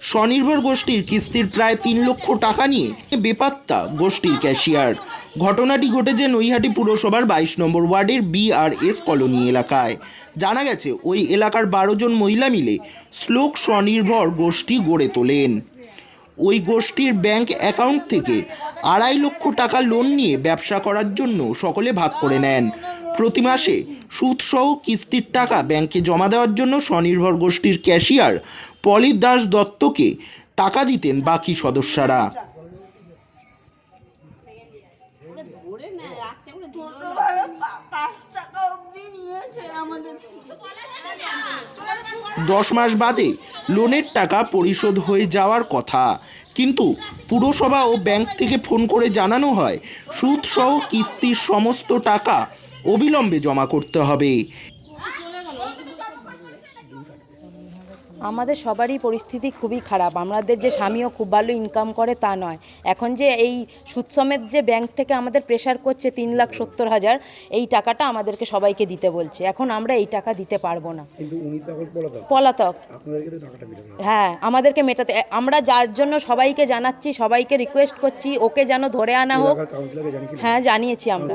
স্বনির্ভর গোষ্ঠীর কিস্তির প্রায় তিন লক্ষ টাকা নিয়ে বেপাত্তা গোষ্ঠীর ক্যাশিয়ার। ঘটনাটি ঘটেছে নৈহাটি পুরসভার বাইশ নম্বর ওয়ার্ডের বিআরএস কলোনি এলাকায়। জানা গেছে, ওই এলাকার বারো জন মহিলা মিলে শ্লোক স্বনির্ভর গোষ্ঠী গড়ে তোলেন। ওই গোষ্ঠীর ব্যাংক অ্যাকাউন্ট থেকে আড়াই লক্ষ টাকা লোন নিয়ে ব্যবসা করার জন্য সকলে ভাগ করে নেন। প্রতি মাসে সুদসহ কিস্তির টাকা ব্যাংকে জমা দেওয়ার জন্য স্বনির্ভর গোষ্ঠীর ক্যাশিয়ার পলি দাস দত্তকে টাকা দিতেন বাকি সদস্যরা। আচ্ছা দশ মাস বাদে লোনের টাকা পরিশোধ হয়ে যাওয়ার কথা। কিন্তু পুরসভা ও ব্যাংক থেকে ফোন করে জানানো হয় সুদসহ কিস্তির সমস্ত টাকা অবিলম্বে জমা করতে হবে। আমাদের সবারই পরিস্থিতি খুবই খারাপ। আমাদের যে স্বামীও খুব ভালো ইনকাম করে তা নয়। এখন যে এই সুদ সমেত যে ব্যাংক থেকে আমাদের প্রেশার করছে তিন লাখ সত্তর হাজার এই টাকাটা আমাদেরকে সবাইকে দিতে বলছে। এখন আমরা এই টাকা দিতে পারব না। কিন্তু উনি তখন পলাতক। হ্যাঁ আমাদেরকে মেটাতে আমরা যার জন্য সবাইকে জানাচ্ছি সবাইকে রিকোয়েস্ট করছি ওকে যেন ধরে আনা হোক। হ্যাঁ জানিয়েছি আমরা।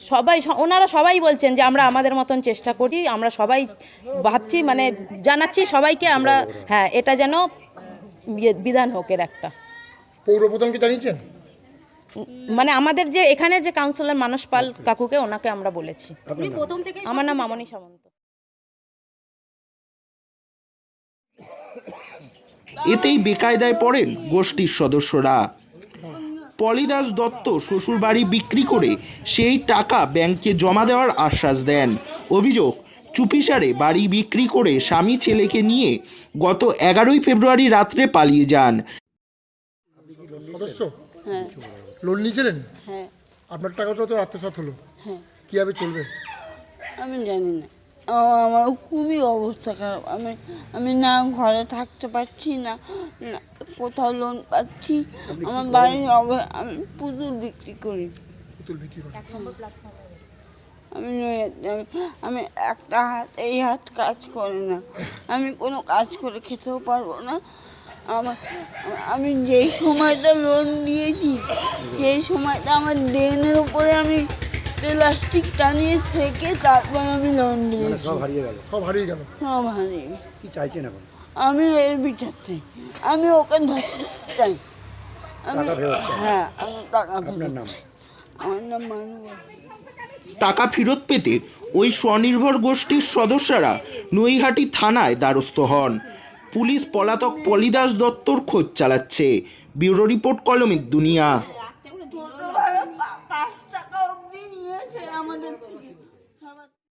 সবাই স- ওনারা সবাই বলছেন যে আমরা আমাদের মতন চেষ্টা করি আমরা সবাই ভাবছি মানে জানাচ্ছি সবাইকে আমরা হ্যাঁ এটা যেন ইয়ে বিধান হোক এর একটা। পৌর প্রধানকে জানিয়েছেন? মানে আমাদের যে এখানের যে কাউন্সিলর মানস পাল কাকুকে ওনাকে আমরা বলেছি। প্রথম থেকে আমার নাম মামনি সামন্ত। এতেই বেকায়দায় পড়েন গোষ্ঠীর সদস্যরা। পলিদাস দত্ত শ্বশুরবাড়ি বিক্রি করে সেই টাকা ব্যাংকে জমা দেওয়ার আশ্বাস দেন। অভিযোগ চুপিসারে বাড়ি বিক্রি করে স্বামী ছেলেকে নিয়ে গত এগারোই ফেব্রুয়ারি রাত্রে পালিয়ে যান। সদস্য হ্যাঁ। লোন নিয়েছিলেন? হ্যাঁ। আপনার টাকাটা তো আত্মসাৎ হলো। হ্যাঁ। কীভাবে চলবে? আমি জানি না। আমার খুবই অবস্থা খারাপ। আমি আমি না ঘরে থাকতে পারছি না না কোথাও লোন পাচ্ছি। আমার বাড়ির অব- আমি পুতুল বিক্রি করি। আমি আমি একটা হাত এই হাত কাজ করে না। আমি কোনো কাজ করে খেতেও পারব না। আমার আমি যেই সময়টা লোন দিয়েছি সেই সময়টা আমার ড্রেনের উপরে আমি প্লাস্টিক টানিয়ে থেকে তারপর আমি লোন মানে দিয়েছি। সব হারিয়ে গেল। সব হারিয়ে গেল। সব হারিয়ে। কি চাইছেন এখন? আমি এর বিচার চাই আমি ওকে ধরতে চাই। আমি টাকা ফেরত হ্যাঁ আমি টাকা আপনার নাম? আমার নাম মানুষ টাকা ফেরত পেতে ওই স্বনির্ভর গোষ্ঠীর সদস্যরা নৈহাটি থানায় দ্বারস্থ হন। পুলিশ পলাতক পলিদাস দত্তর খোঁজ চালাচ্ছে। ব্যুরো রিপোর্ট কলমের দুনিয়া। আচ্ছা করে ধরে পাঁচ টাকা